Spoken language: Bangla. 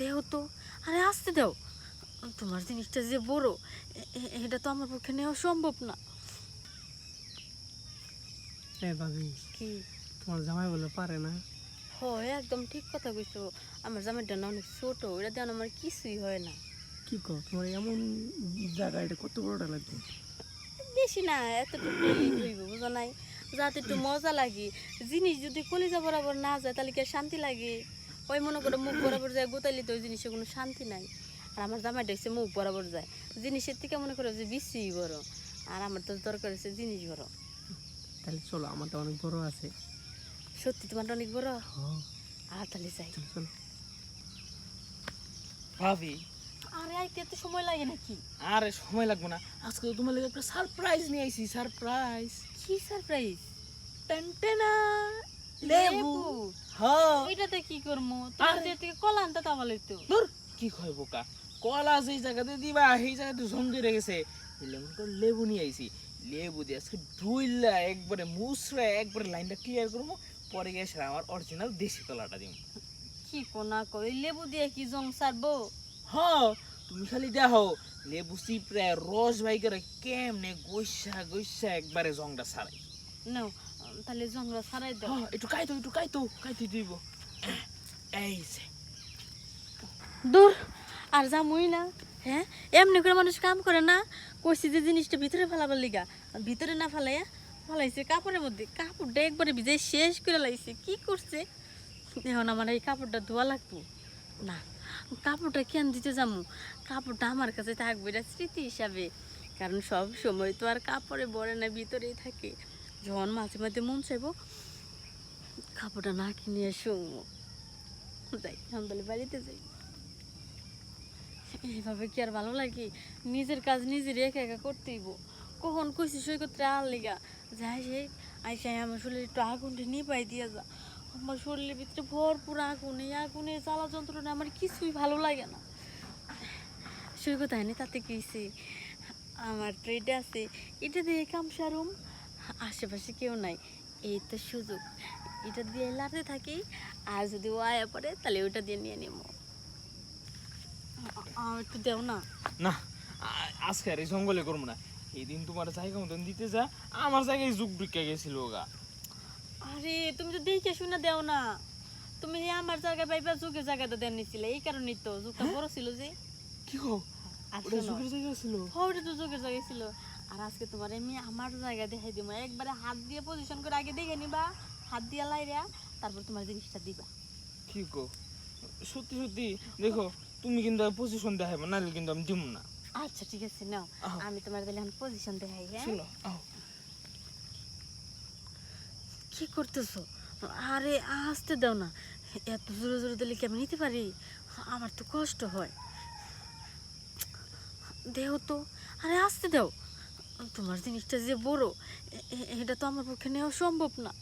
দেহ তো। আরে আসতে দাও। তোমার জিনিসটা যে বড় এটা তো আমার পক্ষে নেওয়া সম্ভব না। ভাবি কি? তোমার জামাই বলে পারে না। হয় একদম ঠিক কথা কইছো। আমার অনেক ছোট দেন আমার কিছুই হয় না। কি কো তোমার এমন জায়গা এটা কত বড়টা লাগবে? বেশি না এতটুকু হইব বুঝো নাই? যাতে একটু মজা লাগে। জিনিস যদি কলিজা বরাবর না যায় তাহলে কি শান্তি লাগে? ওই মনে করো মুখ বরাবর যায় গোতাইলে তো ওই জিনিসে কোনো শান্তি নাই। আর আমার জামাইটা হচ্ছে মুখ বরাবর যায়। জিনিসের থেকে মনে করো যে বেশি বড়। আর আমার তো দরকার হচ্ছে জিনিস বড়। তাহলে চলো আমারটা অনেক বড় আছে। সত্যি তোমারটা অনেক বড়? আর তাহলে যাই। চলো চলো। ভাবি। আরে আইতে এত সময় লাগে নাকি? আরে সময় লাগবে না। আজকে তো তোমার লেগে একটা সারপ্রাইজ নিয়ে আইছি সারপ্রাইজ কি সারপ্রাইজ টেনটেনা লেবু। হ্যাঁ। এটাতে কি করব তোমার আরে- থেকে কলা আনতে তা ভালোই তো ধুর, কি কয় বোকা? কলা যেই জায়গাতে দিবা সেই জায়গাতে জং ধরে গেছে লেমন করে লেবু নিয়ে আইছি। লেবু দিয়ে আজকে ধুইলা একবারে মুসরা একবারে লাইনটা ক্লিয়ার করব পরে গিয়ে সেটা আমার অরিজিনাল দেশি কলাটা দিব কি কোনা কই লেবু দিয়ে কি জং সারবো? হ্যাঁ তুমি খালি দেখো লেবু চিপড়ে রস বাই করে কেমনে গৈসা গৈসা একবারে জংটা সারাই। নাও তাহলে জংরা সারাই দাও। হ্যাঁ একটু কাইতো একটু কাইতো কাইতে দিব। এই যে। দূর আর যামই না। হ্যাঁ এমনি করে মানুষ কাম করে না। কইছি যে জিনিসটা ভিতরে ফেলাবার লিগা। ভিতরে না ফেলাইয়া ফেলাইছে কাপড়ের মধ্যে। কাপড়টা একবারে ভিজে শেষ করে লাইছে। কি করছে? এখন আমার এই কাপড়টা ধোয়া লাগবো? না কাপড়টা কেন দিতে যাব কাপড়টা আমার কাছে থাকবে এটা স্মৃতি হিসাবে। কারণ সব সময় তো আর কাপড়ে বড়ে না ভিতরেই থাকে। যখন মাঝে মাঝে মন চাইব, কাপড়টা না কিনে শুনব যাই আমদালে বাড়িতে যাই। এইভাবে কি আর ভালো লাগে? নিজের কাজ নিজের একা একা করতেইব কখন কইছি সৈকতে আর লেগা? যাই সে আইসাই আমার শরীরে একটু আগুনটা নিপাই দিয়া যা। আমার শরীরের ভিতরে ভরপুর আগুন, এই আগুনের জ্বালা যন্ত্রণা আমার কিছুই ভালো লাগে না। সৈকত হয়নি তাতে কইছি আমার তো এটা আছে। এটা দিয়ে কাম সারুম। আশেপাশে কেউ নাই। এই তো সুযোগ। এটা দিয়ে লাড়তে থাকি আর যদি ও আয়া পড়ে তাহলে ওটা দিয়ে নিয়ে নেব একটু দেও না। না আজকে আর এই জঙ্গলে করব না। এই দিন তোমার জায়গা মতন দিতে যা আমার জায়গায় যুগ ঢুকে গেছিল গা। আরে তুমি তো দেখে শুনে দেও না। তুমি যে আমার জায়গায় পাইবা যুগের জায়গাটা দেন নিছিলে এই কারণেই তো। যুগটা বড় ছিল যে। কি হো আর যুগের জায়গা ছিল? হ্যাঁ, ওটা তো যুগের জায়গায় ছিল। আর আজকে তোমার এমনি আমার জায়গা দেখাই দিব একবারে হাত দিয়ে পজিশন করে আগে দেখে নিবা। হাত দিয়ে লাইরা তারপর তোমার জিনিসটা দিবা। কি কো সত্যি সত্যি? দেখো তুমি কিন্তু পজিশন দেখাইবে নাহলে কিন্তু আমি দিব না। আচ্ছা ঠিক আছে নাও। আমি তোমার তাহলে এখন পজিশন দেখাই হ্যাঁ? আও। কি করতেছো? আরে আসতে দাও না। এত জোরে জোরে দিলে কি আমি নিতে পারি? আমার তো কষ্ট হয়। দেহ তো আরে আসতে দাও। তোমার জিনিসটা যে বড় এটা তো আমার পক্ষে নেওয়া সম্ভব না।